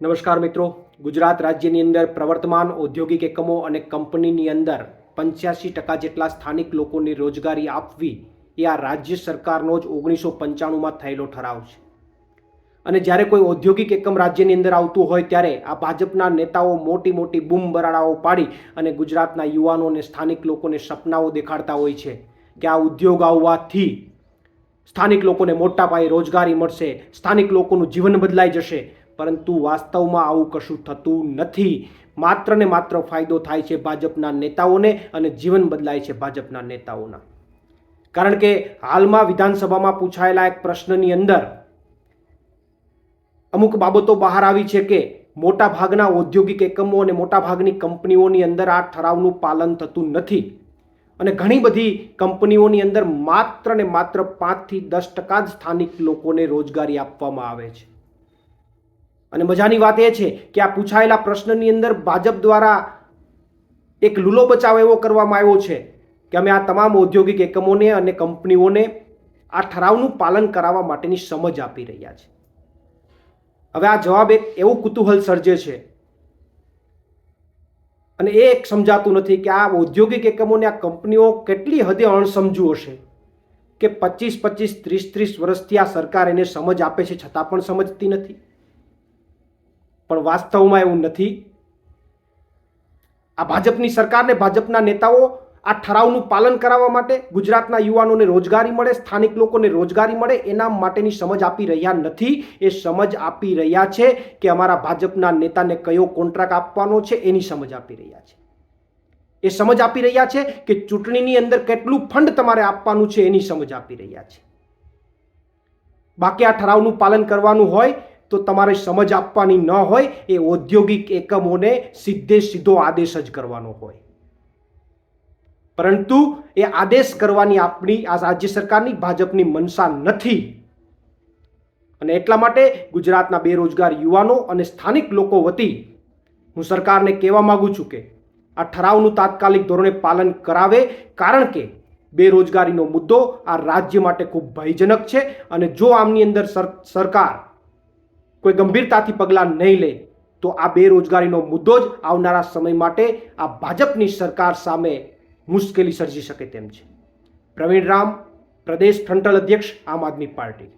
નમસ્કાર મિત્રો. ગુજરાત રાજ્યની અંદર પ્રવર્તમાન ઔદ્યોગિક એકમો અને કંપનીની અંદર પંચ્યાસી ટકા જેટલા સ્થાનિક લોકોની રોજગારી આપવી એ આ રાજ્ય સરકારનો જ ઓગણીસો પંચાણુંમાં થયેલો ઠરાવ છે. અને જ્યારે કોઈ ઔદ્યોગિક એકમ રાજ્યની અંદર આવતું હોય ત્યારે આ ભાજપના નેતાઓ મોટી મોટી બૂમ બરાડાઓ પાડી અને ગુજરાતના યુવાનોને સ્થાનિક લોકોને સપનાઓ દેખાડતા હોય છે કે આ ઉદ્યોગ આવવાથી સ્થાનિક લોકોને મોટા પાયે રોજગારી મળશે, સ્થાનિક લોકોનું જીવન બદલાઈ જશે પરંતુ વાસ્તવમાં આવું કશું થતું નથી. માત્ર ને માત્ર ફાયદો થાય છે ભાજપના નેતાઓને અને જીવન બદલાય છે ભાજપના નેતાઓના. કારણ કે હાલમાં વિધાનસભામાં પૂછાયેલા એક પ્રશ્નની અંદર અમુક બાબતો બહાર આવી છે કે મોટા ભાગના ઔદ્યોગિક એકમો અને મોટા ભાગની કંપનીઓની અંદર આ ઠરાવનું પાલન થતું નથી. અને ઘણી બધી કંપનીઓની અંદર માત્ર ને માત્ર પાંચથી દસ ટકા જ સ્થાનિક લોકોને રોજગારી આપવામાં આવે છે. અને મજાની વાત એ છે કે આ પૂછાયેલા પ્રશ્નની અંદર ભાજપ દ્વારા એક લૂલો બચાવ એવો કરવામાં આવ્યો છે કે અમે આ તમામ ઔદ્યોગિક એકમોને અને કંપનીઓને આ ઠરાવનું પાલન કરાવવા માટેની સમજ આપી રહ્યા છે. હવે આ જવાબ એક એવું કુતૂહલ સર્જે છે અને એ એક સમજાતું નથી કે આ ઔદ્યોગિક એકમોને આ કંપનીઓ કેટલી હદે અણસમજુ હશે કે પચીસ પચીસ, ત્રીસ ત્રીસ વર્ષથી આ સરકાર એને સમજ આપે છે છતાં પણ સમજતી નથી. પણ વાસ્તવમાં એવું નથી. આ ભાજપની સરકારને ભાજપના નેતાઓ આ ઠરાવનું પાલન કરાવવા માટે ગુજરાતના યુવાનોને રોજગારી મળે, સ્થાનિક લોકોને રોજગારી મળે, એના માટેની સમજ આપી રહ્યા નથી. એ સમજ આપી રહ્યા છે કે અમારા ભાજપના નેતાને કયો કોન્ટ્રાક્ટ આપવાનો છે, એની સમજ આપી રહ્યા છે. એ સમજ આપી રહ્યા છે કે ચૂંટણીની અંદર કેટલું ફંડ તમારે આપવાનું છે, એની સમજ આપી રહ્યા છે. બાકી આ ઠરાવનું પાલન કરવાનું હોય તો તમારે સમજ આપવાની ન હોય, એ ઔદ્યોગિક એકમોને સીધે સીધો આદેશ જ કરવાનો હોય. પરંતુ એ આદેશ કરવાની આપણી આ રાજ્ય સરકારની, ભાજપની મનસા નથી. અને એટલા માટે ગુજરાતના બેરોજગાર યુવાનો અને સ્થાનિક લોકો વતી હું સરકારને કહેવા માંગુ છું કે આ ઠરાવનું તાત્કાલિક ધોરણે પાલન કરાવે, કારણ કે બેરોજગારીનો મુદ્દો આ રાજ્ય માટે ખૂબ ભયજનક છે અને જો આમની અંદર સર- સરકાર કોઈ ગંભીરતાથી પગલાં નહીં લે, તો આ બેરોજગારીનો મુદ્દો જ આવનારા સમય માટે આ ભાજપની સરકાર સામે મુશ્કેલી સર્જી શકે તેમ છે. પ્રવીણ રામ, પ્રદેશ ફ્રન્ટલ અધ્યક્ષ, આમ આદમી પાર્ટી.